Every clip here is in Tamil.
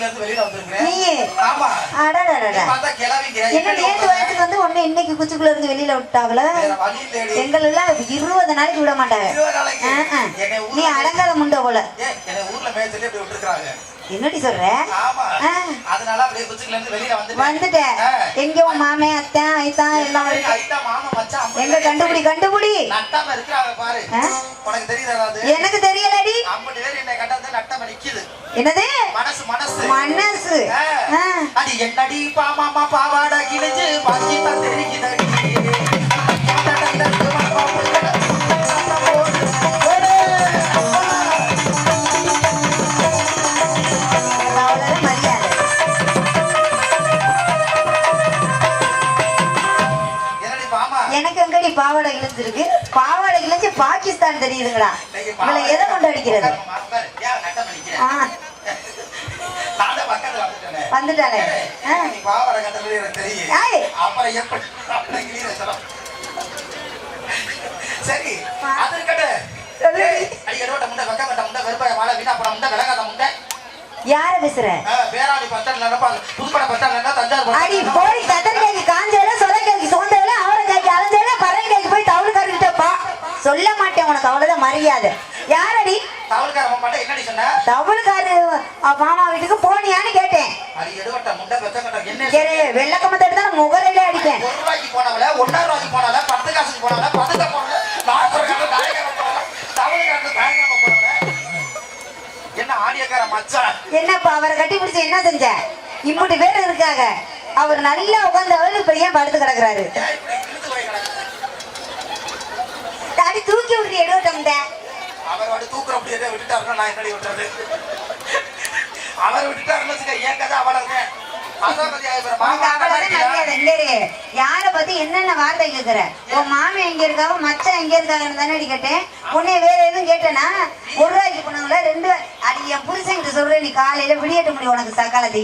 இருந்து வெளியில வந்திருக்கிறேன். நீயே. ஆமா. அடடடடா பார்த்தா என்ன நேத்து வயசுக்கு வந்து ஒண்ணு இன்னைக்கு குச்சிக்குள்ள இருந்து வெளியில விட்டாங்களா இருபது நாளைக்கு விட மாட்டாங்க. நீ அடங்காத முண்டை போல. ஏய், என்னை ஊர்ல மேய்ச்சலே இப்படி விட்டுருக்காங்க என்னடி சொல்ற. அதனால அப்படியே குச்சிக்குள்ள இருந்து வெளியில வந்துட்டேன். வந்துட்டேன் ஆ. எங்க உன் மாமே அத்தை ஐத்தான் எல்லாம் அம்புட்டு எங்க கண்டுபிடி கண்டுபிடி? நட்டாம இருக்கிறாங்க பாரு. ஆ? உனக்கு தெரியுதா அது? எனக்கு தெரியலடி. ஐம்பது பேர் என்னை கண்டாந்து நட்டாம நிக்குது. என்னது? மனசு. அது என்னடி பாமாமா பாவாட கிழிஞ்சு பாக்கி தான் எனக்கு எங்கடி பாவாடை கிழிஞ்சிருக்கு? பாவாடை கிழிஞ்சு பாகிஸ்தான் தெரியுதுங்களா இவளை எதை கொண்டு அடிக்கிறது? ஆ. வந்துட்டாளே கட்டல எனக்கு தெரியும். அப்புறம் எப்படி சரி ஆ. அது இருக்கட்டு சொல்லு. அடி எருவட்ட முண்டை வெக்க கட்ட முண்டை வெறுப்பாய வாழை வீணா போன முண்டை விளங்காத முண்டை. யார பேசுற? பஸ் ஸ்டாண்ட்ல நினைப்பாங்க புதுப்பட பஸ் ஸ்டாண்ட்ல தஞ்சாவூர் அடி போய் கத்தரிக்காய்க்கு காஞ்சல சொரக்காய்க்கு சோந்தல அவரைக்காய்க்கு அலைஞ்சல பறவைக்காய்க்கு போய் தவளுக்காரர்கிட்ட பா. சொல்ல மாட்டேன் உனக்கு அவ்வளவுதான் மரியாதை. யாரடி? தவளுக்கார மாட்டேன் என்னடி சொன்ன? தவளுக்காரு அ, மாமா வீட்டுக்கு போனியான்னு கேட்டேன். பிடிச்சு என்ன செஞ்ச? இம்புட்டு பேர் இருக்காங்க அவர் நல்லா உட்கார்ந்தவர் இப்ப ஏன் படுத்து கிடக்குறாரு? இப்படி? அடி தூக்கி விட்டு எடுவட்டம் அவர் வாடி தூக்குற அப்படியே விட்டுட்டாருன்னா நான் என்னடி விட்டுறது அவர் விட்டுட்டாருன்னு என் கதை யார பத்தி என்னென்ன வார்த்தை கேக்குற? உன் மாமி எங்க இருக்காவோ மச்சான் எங்க இருக்காங்கன்னு தானே கேட்டேன். உன்னை வேற எதுவும் கேட்டேனா காலையில விடியட்ட முடியும் உனக்கு சக்காலத்தி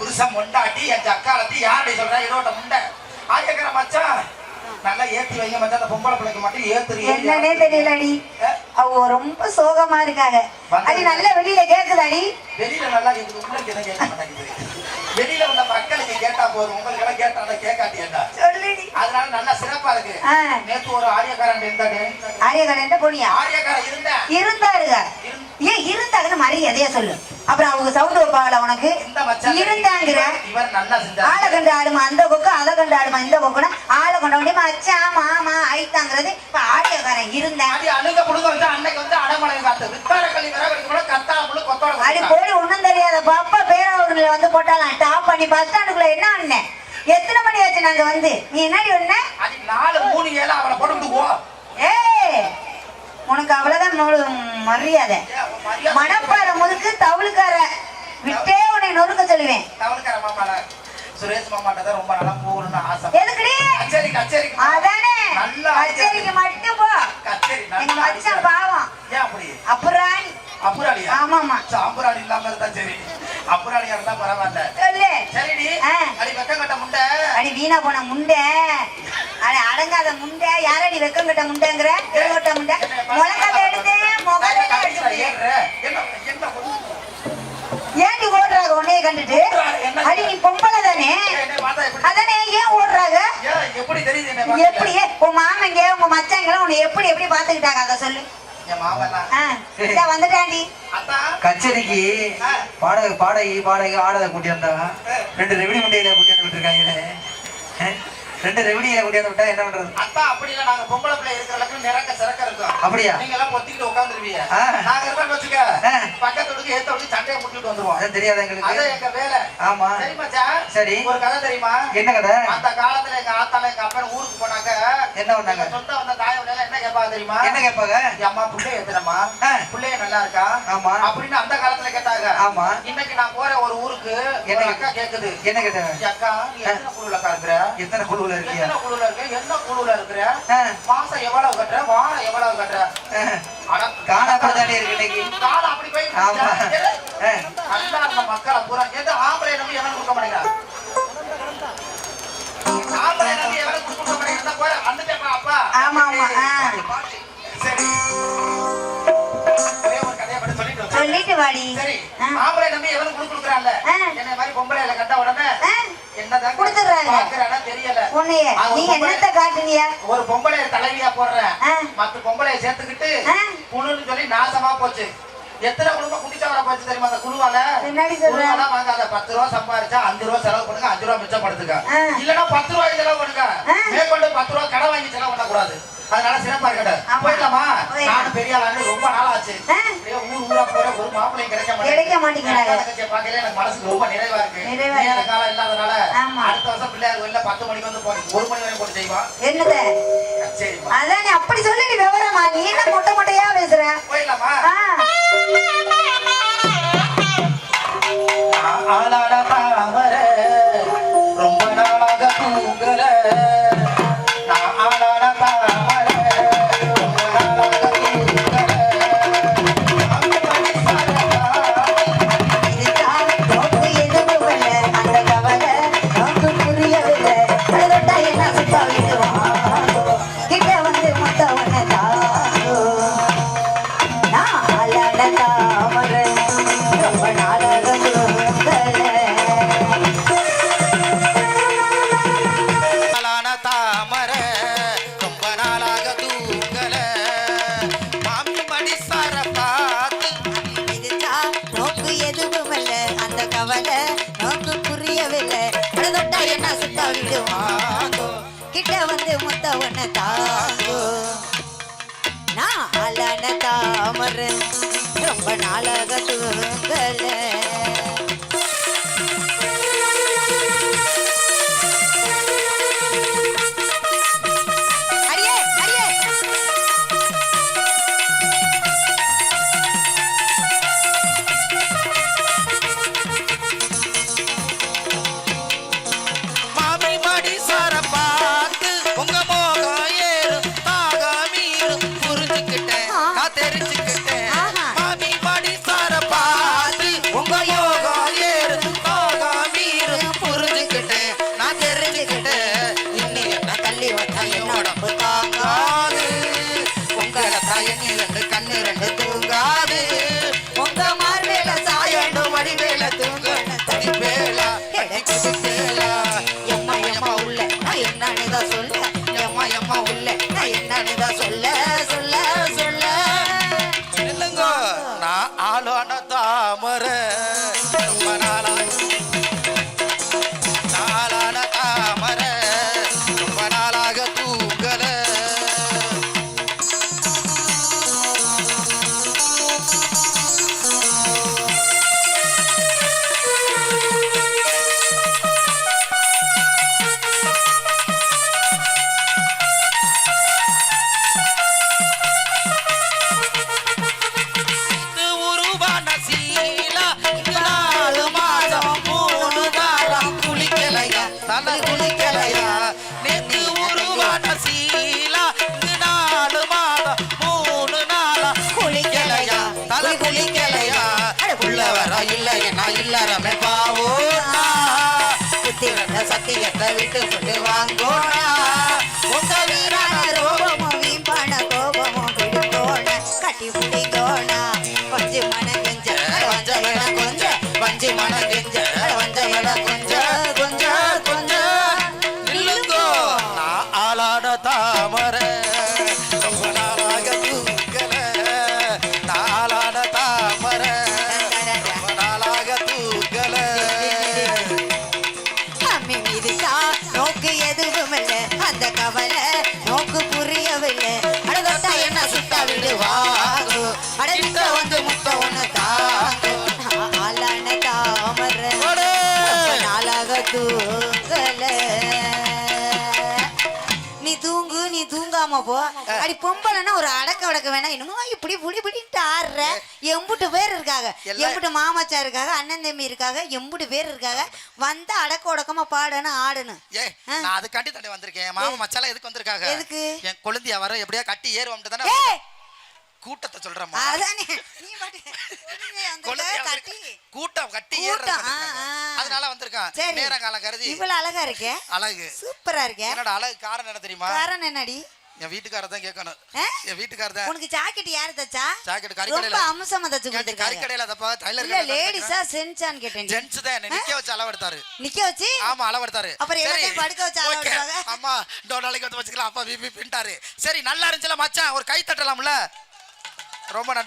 புருஷன் முண்டாட்டி என் ஜக்காலத்தி யாரடி சொல்றா? இருவட்ட முண்டை. ஆடியக்கார மச்சான் நல்லா ஏத்தி வைங்க மச்சான். அந்த பொம்பளை பிள்ளைக்கு மட்டும் ஏத்துறீங்க என்னன்னே தெரியலடி அவ ரொம்ப சோகமா இருக்காங்க. அடி நல்ல வெளியில கேக்குதாடி வெளியில நல்லா கேக்குது உங்களுக்கு எதுவும் கேட்க மாட்டேங்குது. வெளியில உள்ள மக்களுக்கு கேட்டா போதும். உங்களுக்கு எல்லாம் கேட்டா கேட்காட்டியேண்டா சொல்லுடி. அதனால நல்லா சிறப்பா இருக்கு. நேத்து ஒரு ஆரியக்காரன் இருந்தாரு ஆரியகடன் போனியா ஆரியக்காரன் இருந்தாருங்க. ஏன் இருந்தாங்கன்னு மரியாதையா சொல்லு. அப்புறம் அவங்க சவுண்ட் வைப்பாங்களா உனக்கு. இருந்தாங்கிற. ஆளை கண்டு ஆடுமா அந்த கொக்கு அதை கண்டு ஆடுமா இந்த கொக்குனா ஆளை கொண்ட உடனே மச்சான் மாமா ஐத்தாங்கிறது இப்ப ஆடியோக்காரன் இருந்தேன் அடி. போய் ஒண்ணும் தெரியாத. பாப்பா பேராவூர்ல வந்து போட்டாலாம். டாப் பண்ணி பஸ் ஸ்டாண்டுக்குள்ள என்ன அண்ணன் எத்தனை மணி ஆச்சு நாங்க வந்து? நீ என்னடி ஒண்ணு? நாலு மூணு ஏழு அவனை போட்டு ஏய்! உனக்கு அவ்வளவுதான் மரியாதை. மணப்பாறை முதுக்கு தவுளுக்கார விட்டே உன்னை நொறுக்க சொல்லுவேன். தவளுக்கார மாமால சுரேஷ் மாமாட்ட தான் ரொம்ப நல்லா போகணும்னு ஆசை. எதுக்குடி? கச்சேரி அதானே. நல்லா கச்சேரிக்கு மட்டும் போ. கச்சேரி எங்க மச்சான் பாவம். ஏன் அப்படி? அப்புறாணி. அப்புறாளியா ஆமாமா. இல்லாம இருந்தா சரி. அப்புறாணியா இருந்தா பரவாயில்ல. சொல்லு. சரிடி. அடி வெக்கம் கட்ட முண்டை. அடி வீணா போன முண்டை. அடி அடங்காத முண்டை. யாரடி வெக்கம் கட்ட முண்டைங்கிற? கட்ட முண்டை. முழங்கால எடுத்து முகத்துல ஓடுறாங்க உன்னைய கண்டுட்டு? அடி நீ பொம்பளை தானே? அதானே ஏன் ஓடுறாங்க? எப்படி தெரியுது உன் மாமங்க உங்க மச்சாங்க உன்னை எப்படி எப்படி பாத்துக்கிட்டாங்க அதை சொல்லு. கச்சேரிக்கு. பாடகை பாடகி பாடகி ஆடதை கூட்டி வந்தா ரெண்டு ரெவிடி முட்டையில கூட்டி வந்து விட்டுருக்காங்களே. ரெண்டு ரெவிடியில கூட்டி வந்து விட்டா என்ன பண்றது அத்தா, அப்படி இல்ல, நாங்க பொம்பளை பிள்ளை இருக்கிற அளவுக்கு நிறக்க சிறக்க இருக்கோம். அப்படியா நீங்க எல்லாம் பொத்திக்கிட்டு உட்கார்ந்துருவீங்க. ஆ. நாங்க இருக்கோம்னு வச்சுக்க, ஆ. பக்கத்து வீட்டுக்கு, எதிர்த்த வீட்டுக்கு சண்டையை முடிச்சுட்டு வந்துருவோம். அது தெரியாத எங்களுக்கு எங்க வேலை. ஆமா சரி மச்சான், சரி. ஒரு கதை தெரியுமா என்ன கதை அந்த காலத்துல எங்க ஆத்தால எங்க அப்பன் ஊருக்கு போனாக்க என்ன பண்ணாங்க? சொந்த வந்த தாய் எல்லாம் என்ன கேட்பாங்க தெரியுமா என்ன கேட்பாங்க அம்மா புள்ளைய எத்தனமா. புள்ளைய நல்லா இருக்கா ஆமா. அப்படின்னு அந்த காலத்துல கேட்டாங்க ஆமா. இன்னைக்கு நான் போற ஒரு ஊருக்கு என்ன அக்கா கேக்குது என்ன கேட்டாங்க "ஏய் அக்கா நீ எத்தனை குழுல அக்கா இருக்கிற எத்தனை குழுவுல இருக்கியா? எத்தனை குழுல இருக்க? என்ன குழுல இருக்கிற. மாசம் எவ்வளவு கட்டுற? வாரம் எவ்வளவு கட்டுற? அட, காணாப்பதானே இருக்கு இன்னைக்கு. காலம் அப்படி போய் ஆமா. எது? நல்லா இருந்த மக்களை பூரா. எந்த ஆம்பளை நம்பி எவனும் கொடுக்க மாட்டேங்கிறான் ஆம்பளை நம்பி எவனும் கொடுக்க மாட்டேங்கிறான் போற வந்துட்டேப்பா அப்பா. ஆமா, ஆமா. சரி. ஒரே வாடி. சரி. ஆம்பளை நம்பி எவனும் குடு குடுக்குறான்ல. என்ன மாதிரி பொம்பளை கண்ட உடனே என்னதான் தெரியல. உன்னைய. நீ ஒரு பொம்பளை- என்னத்த காட்டுனியா ஒரு பொம்பளை தலைவியா போடுறேன் ஆ. மத்த பொம்பளைய சேர்த்துக்கிட்டு. குழுன்னு சொல்லி நாசமா போச்சு. எத்தனை குடும்பம் குடிச்சவரை போச்சு தெரியுமா அந்த குழுவால? என்னடி சொல்ற? குழுவால வாங்காத. பத்து ரூபா சம்பாதிச்சா அஞ்சு ரூபா செலவு பண்ணுங்க அஞ்சு ரூபா மிச்சப்படுத்துங்க. இல்லன்னா பத்து ரூபாய்க்கு செலவு பண்ணுங்க. மேற்கொண்டு பத்து ரூபா கடை வாங்கி செலவு பண்ணக்கூடாது. அதனால சிறப்பா இருக்கட்டும். போயிடலாமா. நானும் பெரிய ஆளானு ரொம்ப நாள் ஆச்சு ஊர் ஊரா போற ஒரு மாப்பிள்ளையும் கிடைக்க கிடைக்க மாட்டேங்கிறாங்க. தங்கச்சியை பார்க்கல எனக்கு மனசுக்கு ரொம்ப நிறைவா இருக்கு. நேர. காலம் இல்லாதனால. அடுத்த வருஷம் பிள்ளையார் கோயில்ல பத்து மணிக்கு வந்து போய் ஒரு மணி வரை போட்டு செய்வான் என்னத? அதான் நீ அப்படி சொல்லி நீ விவரமா? நீ என்ன மொட்டை மொட்டையா பேசுற? போயிடலாமா? ஆளாட கிட்ட வந்து முத்தவன உன்னை தாங்கும். நான் அலன ரொம்ப நாளாக தூங்கலை சத்தியத்தை விட்டு கொண்டு வாங்கோனா உங்க நீ தூங்காம போ. அடி பொம்பளைன்னா ஒரு அடக்க உடக்க வேணாம். என்னமோ இப்படி புடி புடின்ட்டு ஆடுற. எம்புட்டு பேர் இருக்காங்க எம்புட்டு மாமச்சா இருக்காங்க அண்ணன் தம்பி இருக்காங்க எம்புட்டு பேர் இருக்காங்க வந்து அடக்க உடக்கமா பாடணும் ஆடணும். நான் அது கட்டி தட்டி வந்திருக்கேன். மாமா மச்சால எதுக்கு வந்திருக்காங்க எதுக்கு? என் கொழுந்தியா வர எப்படியா கட்டி ஏறுவோம்ட்டு தானே கூட்டத்தை சொல்றேம்மா அதானே. நீ பாட்டு கட்டி. கூட்டம் கட்டி கூட்டம், ஏறுறது ஆ, ஆ. அதனால வந்திருக்கான். சரி. நேர காலம் கருதி. இவ்வளவு அழகா இருக்கே. அழகு. சூப்பரா இருக்கே. என்னோட அழகு? காரணம் என்ன தெரியுமா? காரணம் என்னடி? என் வீட்டுக்காரர் தான் கேட்கணும். ஆ? என் வீட்டுக்காரர் தான். உனக்கு ஜாக்கெட் யாரு தச்சா? ஜாக்கெட் ரொம்ப கறிக்கடையில அம்சமா தச்சு கறி கொடுத்துருக்காங்க கடையில அதப்பா டைலர் இல்ல லேடிஸா சென்சான்னு கேட்டேன் ஜென்ஸ் தான் என்ன நிக்க வச்சு அளவெடுத்தாரு. நிக்க வச்சு? ஆமா அளவெடுத்தாரு. அப்புறம் சரி, எல்லாத்தையும் படுக்க வச்சு okay. அளவெடுத்தாங்க? அம்மா இன்னொரு நாளைக்கு வந்து வச்சுக்கலாம். அப்பா பிபி பின்ட்டாரு. சரி நல்லா இருந்துச்சுல மச்சான். ஒரு கை தட்டலாம்ல? ரொம்ப நன்றி